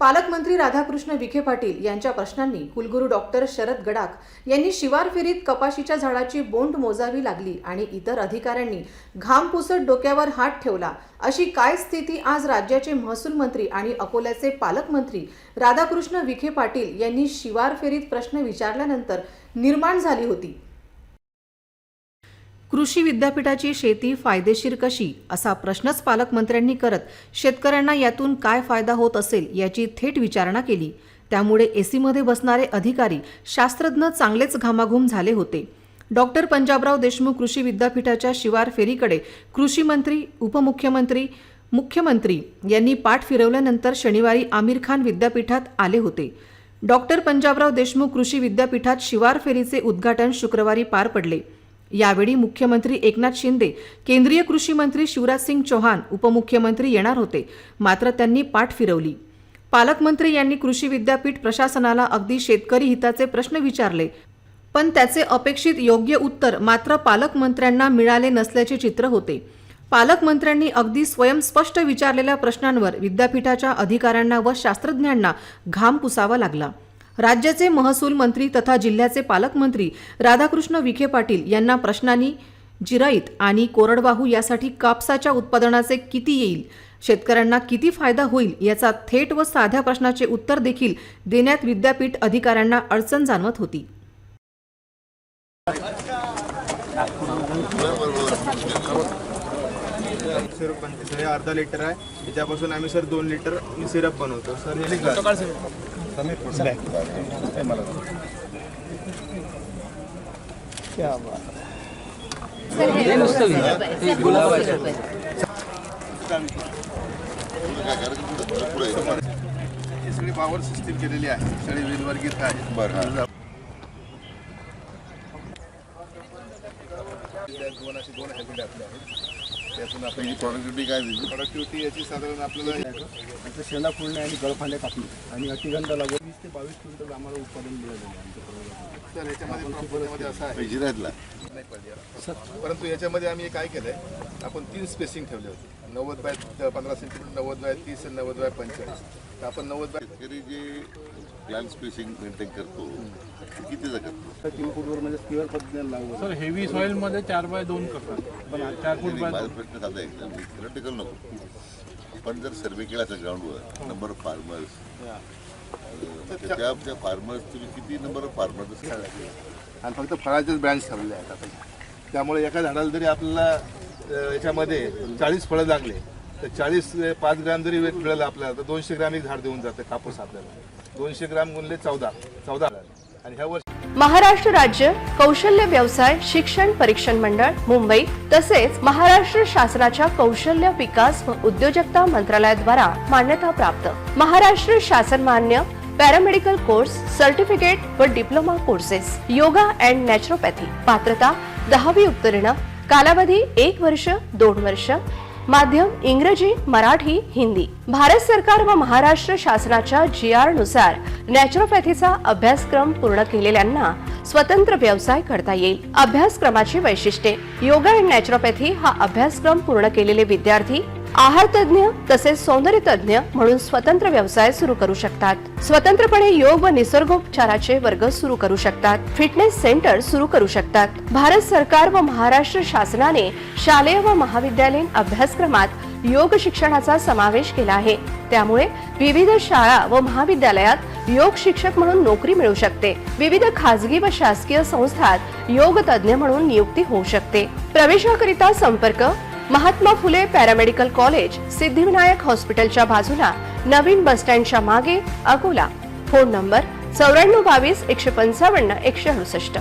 पालकमंत्री राधाकृष्ण विखे पाटील यांच्या प्रश्नांनी कुलगुरू डॉक्टर शरद गडाख यांनी शिवार फेरीत कपाशीच्या झाडाची बोंड मोजावी लागली आणि इतर अधिकाऱ्यांनी घाम पुसत डोक्यावर हात ठेवला. अशी काय स्थिती आज राज्याचे महसूल मंत्री आणि अकोल्याचे पालकमंत्री राधाकृष्ण विखे पाटील यांनी शिवार फेरीत प्रश्न विचारल्यानंतर निर्माण झाली होती. कृषी विद्यापीठाची शेती फायदेशीर कशी असा प्रश्नच पालकमंत्र्यांनी करत शेतकऱ्यांना यातून काय फायदा होत असेल याची थेट विचारणा केली. त्यामुळे एसीमध्ये बसणारे अधिकारी शास्त्रज्ञ चांगलेच घामाघूम झाले होते. डॉक्टर पंजाबराव देशमुख कृषी विद्यापीठाच्या शिवार फेरीकडे कृषी मंत्री उपमुख्यमंत्री मुख्यमंत्री यांनी पाठ फिरवल्यानंतर शनिवारी आमिर खान विद्यापीठात आले होते. डॉक्टर पंजाबराव देशमुख कृषी विद्यापीठात शिवार फेरीचे उद्घाटन शुक्रवारी पार पडले. यावेळी मुख्यमंत्री एकनाथ शिंदे केंद्रीय कृषी मंत्री शिवराज सिंग चौहान उपमुख्यमंत्री येणार होते. मात्र त्यांनी पाठ फिरवली. पालकमंत्री यांनी कृषी विद्यापीठ प्रशासनाला अगदी शेतकरी हिताचे प्रश्न विचारले. पण त्याचे अपेक्षित योग्य उत्तर मात्र पालकमंत्र्यांना मिळाले नसल्याचे चित्र होते. पालकमंत्र्यांनी अगदी स्वयंस्पष्ट विचारलेल्या प्रश्नांवर विद्यापीठाच्या अधिकाऱ्यांना व शास्त्रज्ञांना घाम पुसावा लागला. राज्याचे महसूल मंत्री तथा जिल्ह्याचे पालकमंत्री राधाकृष्ण विखे पाटील यांना प्रश्नांनी जिराईत आणि कोरडवाहू यासाठी कापसाच्या उत्पादनाचे किती येईल? शेतकऱ्यांना किती फायदा होईल याचा थेट व साध्या प्रश्नाचे उत्तर देखील देण्यात विद्यापीठ अधिकाऱ्यांना अडचण जाणवत होती. सिरप बनते सर. हे अर्धा लिटर आहे. त्याच्यापासून आम्ही सर दोन लिटर सिरप बनवतो. सर हे हे सगळी पॉवर सिस्टीम केलेली आहे सगळी विलवर्गीत आहे बरं दोन असे दोन हॅबिट आपले आहेत त्यातून आपण प्रॉडक्टिव्हिटी काय दिली प्रोडक्टिव्हिटी याची साधारण आपल्याला शेंडा फुलणे आणि गळफांद्या कापणे आणि अतिगंध वीस ते बावीस क्विंटल आम्हाला उत्पादन मिळालेलं आहे परंतु याच्यामध्ये आम्ही काय केलंय आपण तीन स्पेसिंग ठेवले होते. नव्वद बाय पंधरा सेंटीमीटर नव्वद बाय तीस आणि नव्वद बाय पंचेचाळीस. तर आपण नव्वद बाय शेतकरी जे प्लॅन स्पेसिंग मेंटेन करतो ते कितीचा करतो तर तीन फूटवर म्हणजे पद्धतीने लागवड सर हेवी सॉइलमध्ये चार बाय दोन करतात. पण चार फूट बाय माझा प्रश्न साधा आहे एकदम थिअरटिकल नको. पण जर सर्वे केला असेल ग्राउंडवर नंबर ऑफ फार्मर्स त्या त्या फार्मर्स तुम्ही किती नंबर फार्मर आणि फक्त फळाचेच ब्रँच ठेवले आहेत आता. त्यामुळे एका झाडाला जरी आपल्याला याच्यामध्ये चाळीस फळं लागले तर चाळीस पाच ग्रॅम जरी वेट मिळालं आपल्याला तर दोनशे ग्रॅम एक झाड देऊन जातं कापूस आपल्याला. दोनशे ग्रॅम गुणले चौदा चौदा आणि ह्या वर्षी महाराष्ट्र राज्य कौशल्य व्यवसाय शिक्षण परीक्षण मंडळ मुंबई तसेच महाराष्ट्र शासनाच्या कौशल्य विकास व उद्योजकता मंत्रालयाद्वारा मान्यता प्राप्त. महाराष्ट्र शासन मान्य पॅरामेडिकल कोर्स सर्टिफिकेट व diploma courses yoga and naturopathy पात्रता दहावी उत्तीर्ण कालावधी एक वर्ष दोन वर्ष माध्यम इंग्रजी मराठी हिंदी. भारत सरकार व महाराष्ट्र शासनाच्या जी आरनुसार नॅचरोपॅथीचा अभ्यासक्रम पूर्ण केलेल्यांना स्वतंत्र व्यवसाय करता येईल. अभ्यासक्रमाची वैशिष्ट्ये. योगा अँड नॅचरोपॅथी हा अभ्यासक्रम पूर्ण केलेले विद्यार्थी आहार तज्ज्ञ तसेच सौंदर्य तज्ज्ञ म्हणून स्वतंत्र व्यवसाय सुरू करू शकतात. स्वतंत्रपणे योग व निसर्गोपचाराचे वर्ग सुरू करू शकतात. फिटनेस सेंटर सुरू करू शकतात. भारत सरकार व महाराष्ट्र शासनाने शालेय व महाविद्यालयीन अभ्यासक्रमात योग शिक्षणाचा समावेश केला आहे. त्यामुळे विविध शाळा व महाविद्यालयात योग शिक्षक म्हणून नोकरी मिळू शकते. विविध खाजगी व शासकीय संस्थात योग तज्ज्ञ म्हणून नियुक्ती होऊ शकते. प्रवेशाकरिता संपर्क महात्मा फुले पॅरामेडिकल कॉलेज सिद्धिविनायक हॉस्पिटलच्या बाजूला नवीन बसस्टँडच्या मागे अकोला. फोन नंबर चौऱ्याण्णव बावीस एकशे पंचावन्न एकशे अडुसष्ट.